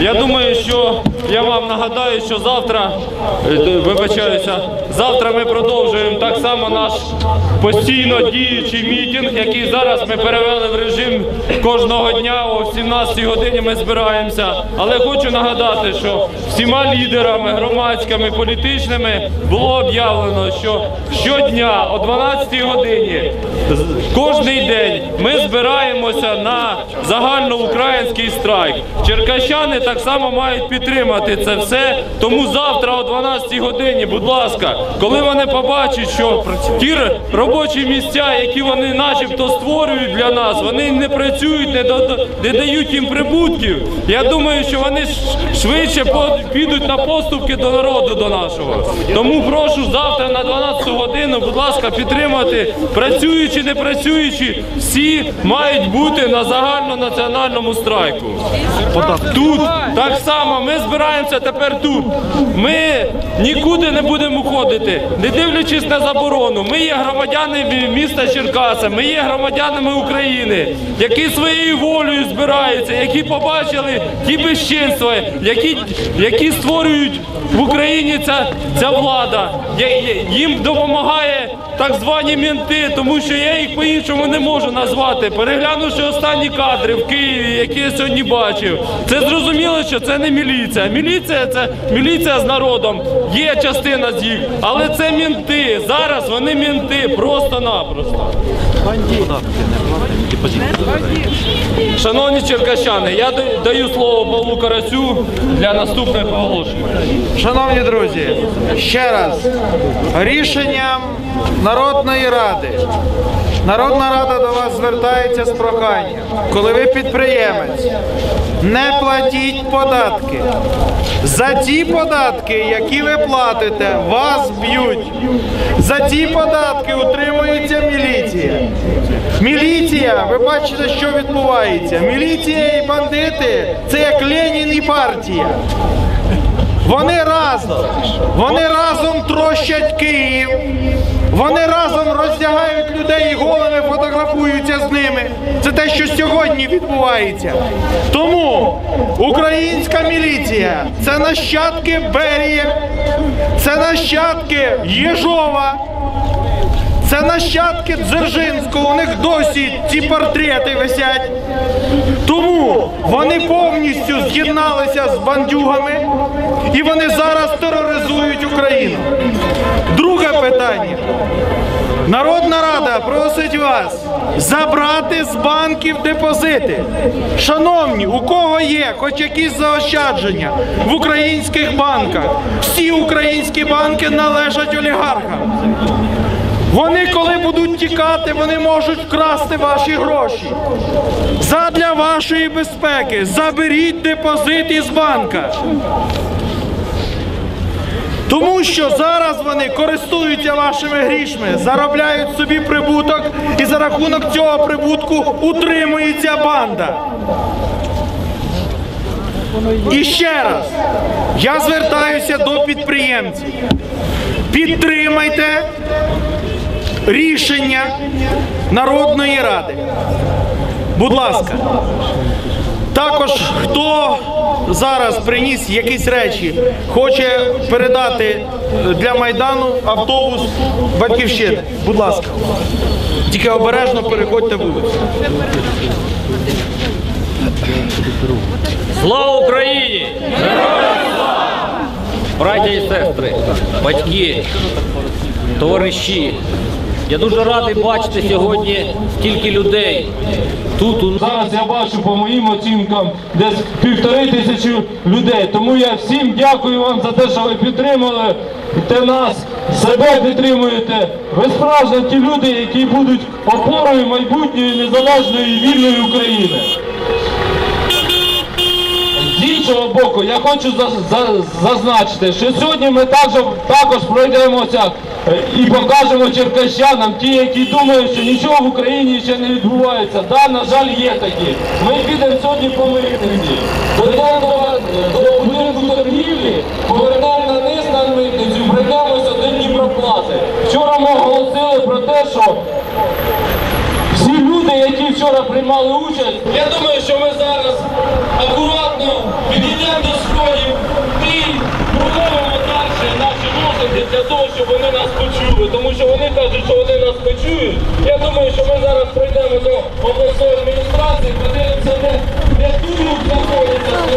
Я думаю, що я вам нагадаю, що завтра, е, вибачаюся, завтра ми продовжуємо так само наш постійно діючий мітинг, який зараз ми перевели в режим кожного дня о 17 годині ми збираємося. Але хочу нагадати, що всіма лідерами громадськими, політичними було об'явлено, що щодня о 12 годині кожний день ми збираємося на загальноукраїнський страйк. Черкащани так само мають підтримати це все. Тому завтра о 12 годині, будь ласка, коли вони побачать, що ті робочі місця, які вони начебто створюють для нас, вони не працюють, не, дода- не дають їм прибутків. Я думаю, що вони швидше підуть на поступки до народу до нашого. Тому прошу завтра на 12 годину, будь ласка, підтримати, працюючи, не працюючи, всі мають бути на загальнонаціональному страйку. Тут так само ми збираємося тепер тут. Ми нікуди не будемо уходити, не дивлячись на заборону. Ми є громадяни міста Черкаса, ми є громадянами України, які своєю волею збираються, які побачили ті безчинства, які, які створюють в Україні ця, ця влада. Їм допомагає так звані мінти, тому що я їх по-іншому не можу назвати. Переглянувши останні кадри в Києві, які я сьогодні бачив, це зрозуміло, що це не міліція. Міліція це міліція з народом. Є частина з їх, але це мінти. Зараз вони мінти просто-напросто. Шановні черкащани, я даю слово Павлу Карасю для наступних оголошень. Шановні друзі, ще раз рішенням Народної ради. Народна рада до вас звертається з проханням. Коли ви підприємець, не платіть податки. За ті податки, які ви платите, вас б'ють. За ті податки утримується міліція. Міліція, ви бачите, що відбувається. Міліція і бандити це як Ленін і партія. Вони разом, вони разом трощать Київ, вони разом роздягають людей і голими фотографуються з ними. Це те, що сьогодні відбувається. Тому українська міліція це нащадки Берії, це нащадки Єжова. Це нащадки Дзержинського, у них досі ці портрети висять. Тому вони повністю з'єдналися з бандюгами і вони зараз тероризують Україну. Друге питання. Народна рада просить вас забрати з банків депозити. Шановні, у кого є хоч якісь заощадження в українських банках? Всі українські банки належать олігархам. Вони, коли будуть тікати, вони можуть вкрасти ваші гроші. Задля вашої безпеки заберіть депозит із банка. Тому що зараз вони користуються вашими грішми, заробляють собі прибуток, і за рахунок цього прибутку утримується банда. І ще раз, я звертаюся до підприємців. Підтримайте рішення Народної Ради. Будь ласка. Також хто зараз приніс якісь речі, хоче передати е, для Майдану автобус Батьківщини. Будь ласка. Тільки обережно переходьте вулицю. Слава Україні! Браття і сестри, батьки, товариші. Я дуже радий бачити сьогодні стільки людей тут у Зараз я бачу по моїм оцінкам десь півтори тисячі людей. Тому я всім дякую вам за те, що ви підтримали те нас, себе підтримуєте. Ви справжні ті люди, які будуть опорою майбутньої незалежної вільної України. З іншого боку, я хочу за- за- зазначити, що сьогодні ми також, також пройдемося і покажемо черкащанам, ті, які думають, що нічого в Україні ще не відбувається. Да, на жаль, є такі. Ми підемо сьогодні по митниці. До, до будинку торгівлі, повернемо на низ на митницю, пройдемося до Дніпроплати. Вчора ми оголосили про те, що всі люди, які вчора приймали участь, я думаю, що ми зараз акуратно підійдемо щоб вони нас почули, тому що вони кажуть, що вони нас почують. Я думаю, що ми зараз прийдемо до обласної адміністрації, подивимося, де, тут знаходиться.